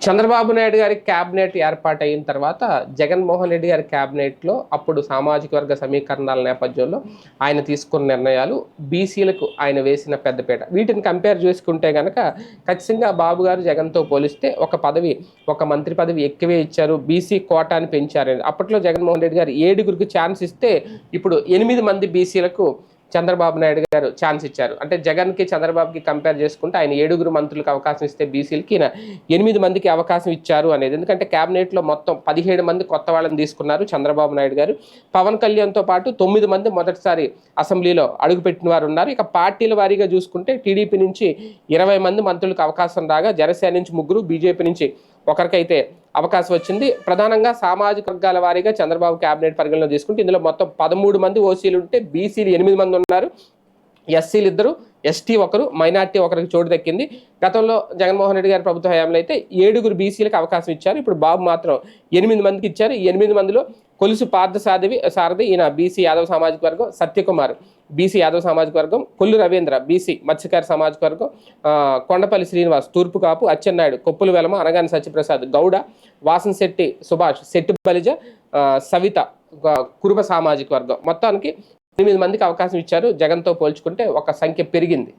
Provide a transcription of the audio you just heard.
చంద్రబాబు నాయుడు గారి క్యాబినెట్ ఏర్పాటు అయిన తర్వాత జగన్మోహన్ రెడ్డి గారి క్యాబినెట్లో అప్పుడు సామాజిక వర్గ సమీకరణాల నేపథ్యంలో ఆయన తీసుకున్న నిర్ణయాలు బీసీలకు ఆయన వేసిన పెద్దపీట. వీటిని కంపేర్ చేసుకుంటే కనుక ఖచ్చితంగా బాబు గారు జగన్తో పోలిస్తే ఒక పదవి ఒక మంత్రి పదవి ఎక్కువే ఇచ్చారు. బీసీ కోటాని పెంచారు అప్పట్లో జగన్మోహన్ రెడ్డి గారు ఏడుగురికి ఛాన్స్ ఇస్తే ఇప్పుడు ఎనిమిది మంది బీసీలకు చంద్రబాబు నాయుడు గారు ఛాన్స్ ఇచ్చారు. అంటే జగన్కి చంద్రబాబుకి కంపేర్ చేసుకుంటే ఆయన ఏడుగురు మంత్రులకు అవకాశం ఇస్తే బీసీలకి ఈయన ఎనిమిది మందికి అవకాశం ఇచ్చారు అనేది. ఎందుకంటే క్యాబినెట్లో మొత్తం పదిహేడు మంది కొత్త వాళ్ళని తీసుకున్నారు చంద్రబాబు నాయుడు గారు. పవన్ కళ్యాణ్తో పాటు తొమ్మిది మంది మొదటిసారి అసెంబ్లీలో అడుగుపెట్టిన వారు ఉన్నారు. ఇక పార్టీల వారీగా చూసుకుంటే టీడీపీ నుంచి ఇరవై మంది మంత్రులకు అవకాశం రాగా జనసేన నుంచి ముగ్గురు బీజేపీ నుంచి ఒకరికైతే అవకాశం వచ్చింది. ప్రధానంగా సామాజిక వర్గాల వారీగా చంద్రబాబు కేబినెట్ పరిగణలో తీసుకుంటే ఇందులో మొత్తం పదమూడు మంది ఓసీలు ఉంటే బీసీలు ఎనిమిది మంది ఉన్నారు. ఎస్సీలు ఇద్దరు ఎస్టీ ఒకరు మైనార్టీ ఒకరికి చోటు దక్కింది. గతంలో జగన్మోహన్ రెడ్డి గారి ప్రభుత్వ హయాంలో అయితే ఏడుగురు బీసీలకు అవకాశం ఇచ్చారు. ఇప్పుడు బాబు మాత్రం ఎనిమిది మందికి ఇచ్చారు. ఎనిమిది మందిలో కొలుసు పార్థ సారథి సారథి ఈయన బీసీ యాదవ్ సామాజిక వర్గం సత్యకుమార్. బీసీ యాదవ్ సామాజిక వర్గం కొల్లు రవీంద్ర బీసీ మత్స్యకార సామాజిక వర్గం కొండపల్లి శ్రీనివాస్ తూర్పు కాపు అచ్చెన్నాయుడు కొప్పుల వెలమ అనగాని సత్యప్రసాద్ గౌడ వాసన్శెట్టి సుభాష్ శెట్టి బలిజ సవిత గ- కురుబ సామాజిక వర్గం. మొత్తానికి ఎనిమిది మందికి అవకాశం ఇచ్చారు. జగన్తో పోల్చుకుంటే ఒక సంఖ్య పెరిగింది.